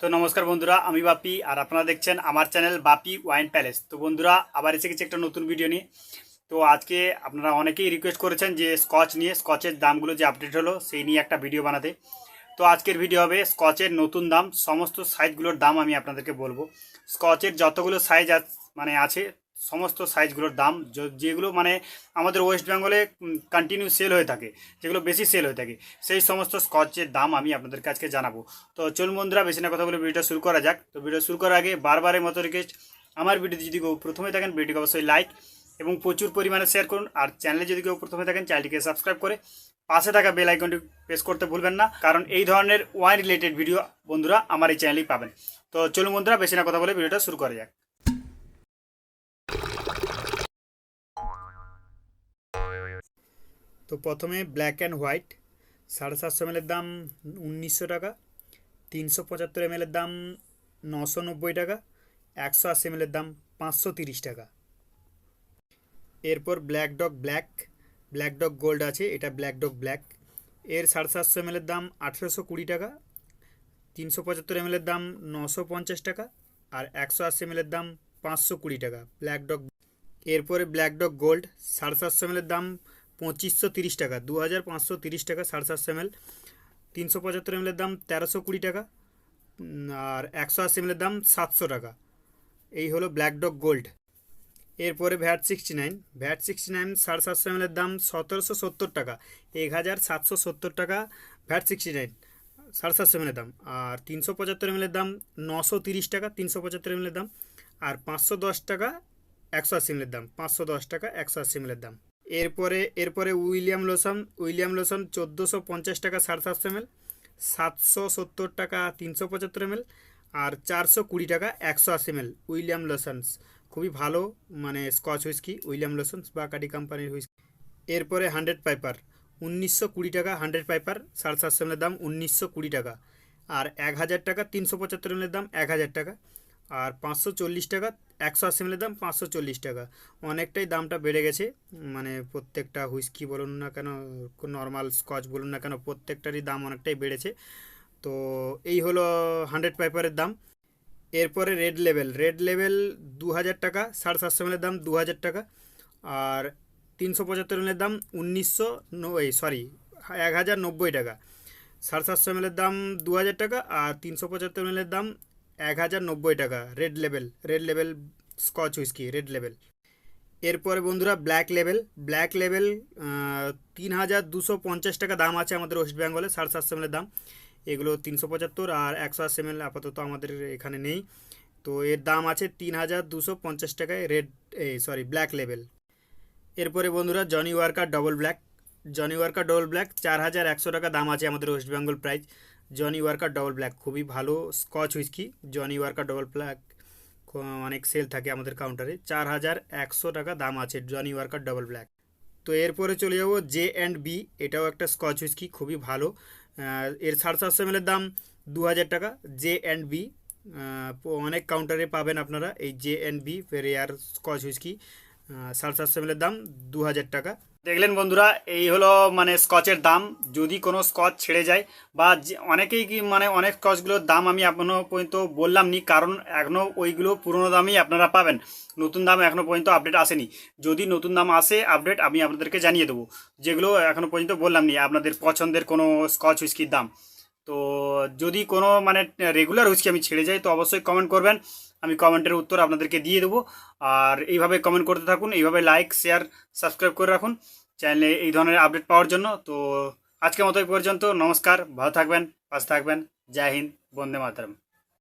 তো নমস্কার বন্ধুরা, আমি বাপি আর আপনারা দেখছেন আমার চ্যানেল বাপি ওয়াইন প্যালেস। তো বন্ধুরা, আবার এসে গেছে একটা নতুন ভিডিও নিয়ে। তো আজকে আপনারা অনেকেই রিকোয়েস্ট করেছেন যে স্কচ নিয়ে স্কচের দামগুলো যে আপডেট হলো সেই নিয়ে একটা ভিডিও বানাতে। তো আজকের ভিডিও হবে স্কচের নতুন দাম, সমস্ত সাইজগুলোর দাম আমি আপনাদেরকে বলব। স্কচের যতগুলো সাইজ মানে আছে সমস্ত সাইজগুলোর দাম যেগুলো মানে আমাদের ওয়েস্ট বেঙ্গলে কন্টিনিউ সেল হয়ে থাকে, যেগুলো বেশি সেল হয়ে থাকে, সেই সমস্ত স্কচের দাম আমি আপনাদের কাছকে জানাব। তো চলুন বন্ধুরা, বেশি না কথা বলে ভিডিওটা শুরু করা যাক। তো ভিডিও শুরু করার আগে বারবারের মতো রিকোয়েস্ট আমার ভিডিও যদি কেউ প্রথমে থাকেন ভিডিওকে অবশ্যই লাইক এবং প্রচুর পরিমাণে শেয়ার করুন। আর চ্যানেলে যদি কেউ প্রথমে থাকেন চ্যানেলটিকে সাবস্ক্রাইব করে পাশে থাকা বেল আইকনটি প্রেস করতে ভুলবেন না, কারণ এই ধরনের ওয়াইন রিলেটেড ভিডিও বন্ধুরা আমার এই চ্যানেলেই পাবেন। তো চলুন বন্ধুরা, বেশি না কথা বলে ভিডিওটা শুরু করা যাক। তো প্রথমে ব্ল্যাক অ্যান্ড হোয়াইট সাড়ে সাতশো এমএলের দাম উনিশশো টাকা, তিনশো পঁচাত্তর এমএলের দাম নশো নব্বই টাকা, একশো আশি এমএলের দাম পাঁচশো তিরিশ টাকা। এরপর black dog black black dog gold আছে, এটা ব্ল্যাক ডগ ব্ল্যাক এর সাড়ে সাতশো এমএলের দাম আঠেরোশো কুড়ি টাকা, তিনশো পঁচাত্তর এমএলের দাম নশো পঞ্চাশ টাকা, আর একশো আশি এমএলের দাম পাঁচশো কুড়ি টাকা ব্ল্যাক ডগ এরপরে ব্ল্যাক ডগ গোল্ড সাড়ে সাতশো এমএলের দাম পঁচিশশো তিরিশ টাকা দু হাজার পাঁচশো তিরিশ টাকা, সাড়ে সাতশো এমএল। তিনশো পঁচাত্তর এমএলের দাম তেরোশো কুড়ি টাকা আর একশো আশি এমএলের দাম সাতশো টাকা। এই হলো ব্ল্যাক ডগ গোল্ড এরপরে VAT sixty nine VAT sixty nine সাড়ে সাতশো এমএলের দাম সতেরোশো সত্তর টাকা এক হাজার সাতশো সত্তর টাকা ভ্যাট সিক্সটি নাইন সাড়ে সাতশো এমএলের দাম। আর তিনশো পঁচাত্তর এমএলের দাম নশো তিরিশ টাকা, তিনশো পঁচাত্তর এমএলের দাম। আর পাঁচশো দশ টাকা একশো আশি এমএলের দাম, পাঁচশো দশ টাকা একশো আশি এমএলের দাম। এরপরে এরপরে উইলিয়াম লোসন উইলিয়াম লোসন চোদ্দোশো পঞ্চাশ টাকা সাড়ে সাতশো এমএল, সাতশো সত্তর টাকা তিনশো পঁচাত্তর এমএল আর চারশো কুড়ি টাকা একশো আশি এমএল উইলিয়াম লোশনস খুবই ভালো মানে স্কচ হুইস্কি, উইলিয়াম লোশনস বা কাটি কোম্পানির হুইস্কি। এরপরে হান্ড্রেড পাইপার, উনিশশো কুড়ি টাকা হান্ড্রেড পাইপার, সাড়ে সাতশো এমএলের দাম উনিশশো কুড়ি টাকা। আর এক হাজার টাকা তিনশো পঁচাত্তর এমএলের দাম এক হাজার টাকা। আর পাঁচশো চল্লিশ টাকা, একশো আশি এমএলের দাম পাঁচশো চল্লিশ টাকা। অনেকটাই দামটা বেড়ে গেছে মানে প্রত্যেকটা হুইস্কি বলুন না কেন নর্মাল স্কচ বলুন না কেন, প্রত্যেকটারই দাম অনেকটাই বেড়েছে। তো এই হলো হান্ড্রেড পাইপারের দাম। এরপরে রেড লেভেল রেড লেভেল দু হাজার টাকা, সাড়ে সাতশো এমএলের দাম দু হাজার টাকা। আর তিনশো পঁচাত্তর এমএলের দাম উনিশশো এই সরি এক হাজার নব্বই টাকা। সাড়ে সাতশো এমএলের দাম দু হাজার টাকা, আর তিনশো পঁচাত্তর এমএলের দাম এক হাজার নব্বই টাকা red level red level Scotch whisky red level এরপরে বন্ধুরা ব্ল্যাক লেভেল ব্ল্যাক লেভেল তিন হাজার দুশো পঞ্চাশ টাকা দাম আছে আমাদের ওয়েস্ট বেঙ্গলে সাড়ে সাতশো এমএলের দাম। এগুলো তিনশো পঁচাত্তর আর একশো আশি এমএল আপাতত আমাদের এখানে নেই। তো এর দাম আছে তিন হাজার দুশো পঞ্চাশ টাকায় রেড সরি ব্ল্যাক লেভেল এরপরে বন্ধুরা Johnnie Walker double black Johnnie Walker double black চার হাজার একশো টাকা দাম আছে আমাদের West Bengal price Johnnie Walker double black খুবই ভালো scotch whisky Johnnie Walker double black অনেক সেল থাকে আমাদের কাউন্টারে চার হাজার একশো টাকা দাম আছে জনি ওয়ার্কার ডবল ব্ল্যাক তো এরপরে চলে যাব জে অ্যান্ড বি এটাও একটা স্কচ হুইস্কি খুবই ভালো। এর সাড়ে সাতশো এমএলের দাম দু হাজার টাকা জে অ্যান্ড বি অনেক কাউন্টারে পাবেন আপনারা। এই J and B rare scotch whisky সাড়ে সাতশো এমএলের দাম দু হাজার টাকা। দেখলেন বন্ধুরা, এই হলো মানে স্কচের দাম। যদি কোনো স্কচ ছেড়ে যায় বা অনেকেই কি মানে অনেক স্কচগুলোর দাম আমি এখনও পর্যন্ত বললাম নি কারণ এখনও ওইগুলো পুরনো দামই আপনারা পাবেন। নতুন দাম এখনও পর্যন্ত আপডেট আসেনি। যদি নতুন দাম আসে আপডেট, আমি আপনাদেরকে জানিয়ে দেবো। যেগুলো এখনও পর্যন্ত বললাম নি আপনাদের পছন্দের কোনো স্কচ হুইস্কির দাম। তো যদি কোনো মানে রেগুলার হুইস্কি আমি ছেড়ে যাই, তো অবশ্যই কমেন্ট করবেন। আমি কমেন্টের উত্তর আপনাদেরকে দিয়ে দেবো। আর এইভাবে কমেন্ট করতে থাকুন, এইভাবে লাইক শেয়ার সাবস্ক্রাইব করে রাখুন। চ্যানেলে এই ধরনের আপডেট পাওয়ার জন্য। তো আজকের মতো পর্যন্ত। নমস্কার, ভালো থাকবেন, পাশে থাকবেন। জয় হিন্দ, বন্দে মাতরম।